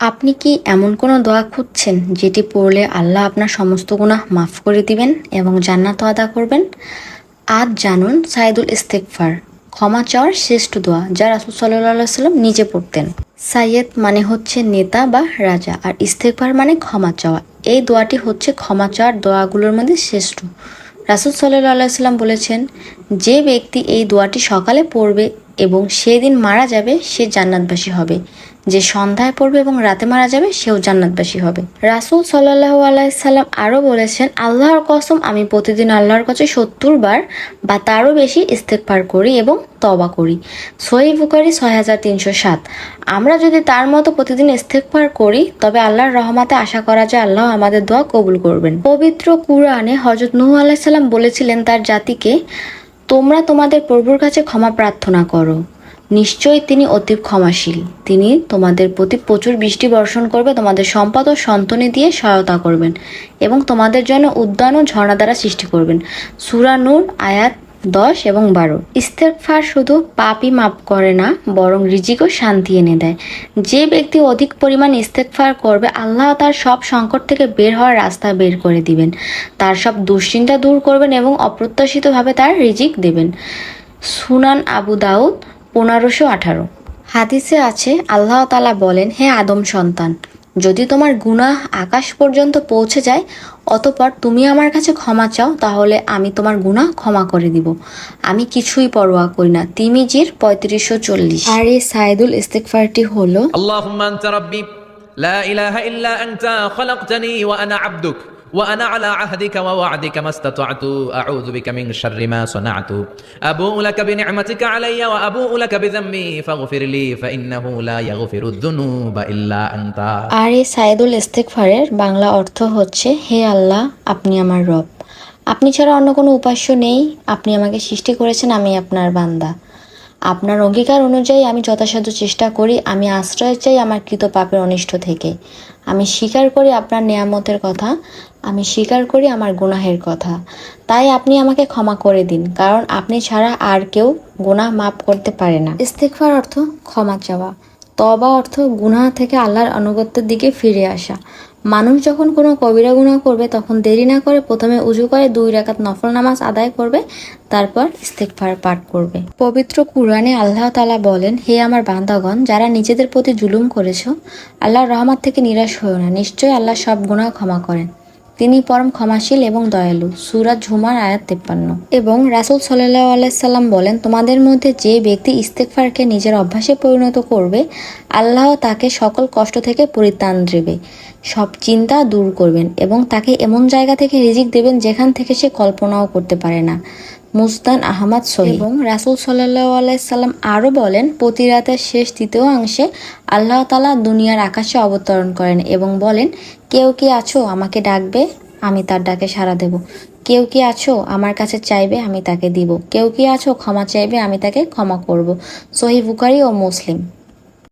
আপনি কি এমন কোনো দোয়া খুঁজছেন যেটি পড়লে আল্লাহ আপনার সমস্ত গুনাহ মাফ করে দিবেন এবং জান্নাত আদা করবেন? আজ জানুন সাইদুল ইস্তেকফার ক্ষমা চাওয়ার শ্রেষ্ঠ দোয়া যা রাসুল সাল্লাহ সাল্লাম নিজে পড়তেন। সাইয়েদ মানে হচ্ছে নেতা বা রাজা আর ইস্তেকফার মানে ক্ষমা চাওয়া। এই দোয়াটি হচ্ছে ক্ষমা চাওয়ার দোয়াগুলোর মধ্যে শ্রেষ্ঠ। রাসুল সাল্লাহ সাল্লাম বলেছেন, যে ব্যক্তি এই দোয়াটি সকালে পড়বে এবং সেদিন মারা যাবে সে জান্নাতবাসী হবে। যে সন্ধ্যায় পড়বে এবং রাতে মারা যাবে, সেও জান্নাতবাসী হবে। রাসুল সাল্লাহ আলাইসাল্লাম আরও বলেছেন, আল্লাহর কসম, আমি প্রতিদিন আল্লাহর কাছে সত্তর বার বা তারও বেশি ইস্তেকবার করি এবং তবা করি। সহি বুকারি ছয় হাজার তিনশো সাত। আমরা যদি তার মতো প্রতিদিন ইস্তেকবার করি, তবে আল্লাহর রহমাতে আশা করা যায় আল্লাহ আমাদের দোয়া কবুল করবেন। পবিত্র কুরআনে হজরত নূহ আলাইসাল্লাম বলেছিলেন, তার জাতিকে তোমরা তোমাদের প্রভুর কাছে ক্ষমা প্রার্থনা করো। নিশ্চয়ই তিনি অতি ক্ষমাশীল। তিনি তোমাদের প্রতি প্রচুর বৃষ্টি বর্ষণ করবে, তোমাদের সম্পদ ও সন্তনি দিয়ে সহায়তা করবেন এবং তোমাদের জন্য উদ্যান ও ঝর্ণা দ্বারা সৃষ্টি করবেন। সুরানুর আয়াত দশ এবং বারো। ইস্তেকফার শুধু পাপই মাপ করে না, বরং রিজিকও শান্তি এনে দেয়। যে ব্যক্তি অধিক পরিমাণ ইস্তেকফার করবে, আল্লাহ তার সব সংকট থেকে বের হওয়ার রাস্তা বের করে দিবেন। তার সব দুশ্চিন্তা দূর করবেন এবং অপ্রত্যাশিতভাবে তার রিজিক দেবেন। সুনান আবু দাউদ, পনেরোশো আঠারো। হাদিসে আছে, আল্লাহ তালা বলেন, হে আদম সন্তান যদি তোমার গুনাহ আকাশ পর্যন্ত পৌঁছে যায় অতপর তুমি আমার কাছে ক্ষমা চাও তাহলে আমি তোমার গুণা ক্ষমা করে দিব। আমি কিছুই পরোয়া করি না। তিমিজির পঁয়ত্রিশশো চল্লিশ। আর এই সাইদুল ইস্তেকফারটি হলো আল্লাহ লা ইলাহা ইল্লা আনতা খালাকতানি ওয়া আনা عبدك وأنا على عهدك ووعدك ما استطعت أعوذ بك من شر ما صنعت أبوء لك بنعمتك علي وأبوء لك بذنبي فاغفر لي فإنه لا يغفر الذنوب إلا أنت আর এই সাইদুল ইস্তেকফারের বাংলা অর্থ হচ্ছে হে আল্লাহ আপনি আমার রব আপনি ছাড়া অন্য কোনো উপাস্য নেই আপনি আমাকে সৃষ্টি করেছেন আমি আপনার বান্দা আপনার অঙ্গীকার অনুযায়ী আমি যথাসাধ্য চেষ্টা করি, আমি আশ্রয় চাই আমার কৃত পাপের অনিষ্ট থেকে। আমি স্বীকার করি আপনার নেয়ামতের কথা, আমি স্বীকার করি আমার গুনাহের কথা। তাই আপনি আমাকে ক্ষমা করে দিন, কারণ আপনি ছাড়া আর কেউ গুনাহ মাফ করতে পারে না। ইস্তেকফার অর্থ ক্ষমা চাওয়া। তবা অর্থ গুনাহ থেকে আল্লাহর আনুগত্যের দিকে ফিরে আসা। মানুষ যখন কোনো কবিরা গুণা করবে, তখন দেরি না করে প্রথমে উজু করে দুই রাকাত নফল নামাজ আদায় করবে, তারপর ইস্তেকফার পাঠ করবে। পবিত্র কুরআনে আল্লাহ তালা বলেন, হে আমার বান্দাগণ, যারা নিজেদের প্রতি জুলুম করেছ, আল্লাহর রহমত থেকে নিরাশ হয়েও না। নিশ্চয়ই আল্লাহ সব গুণা ক্ষমা করেন। তিনি পরম ক্ষমাশীল এবং দয়ালু। সুরাজ ঝুমার আয়াত তেপ্পান্ন। এবং রাসুল সাল্লাহ আলাইসাল্লাম বলেন, তোমাদের মধ্যে যে ব্যক্তি ইস্তেকফারকে নিজের অভ্যাসে পরিণত করবে, আল্লাহ তাকে সকল কষ্ট থেকে পরিত্রাণ দেবে। সব চিন্তা দূর করবেন এবং তাকে এমন জায়গা থেকে রিজিক দেবেন যেখান থেকে সে কল্পনাও করতে পারে না। মুস্তান আহমদ সহি। এবং রাসুল সাল্লাহ আলাইসাল্লাম আরও বলেন, প্রতি রাতের শেষ তৃতীয় অংশে আল্লাহ তালা দুনিয়ার আকাশে অবতরণ করেন এবং বলেন, কেউ কি আছো আমাকে ডাকবে, আমি তার ডাকে সাড়া দেব। কেউ কি আছো আমার কাছে চাইবে, আমি তাকে দিব। কেউ কি আছো ক্ষমা চাইবে, আমি তাকে ক্ষমা করব। সহি বুকারি ও মুসলিম।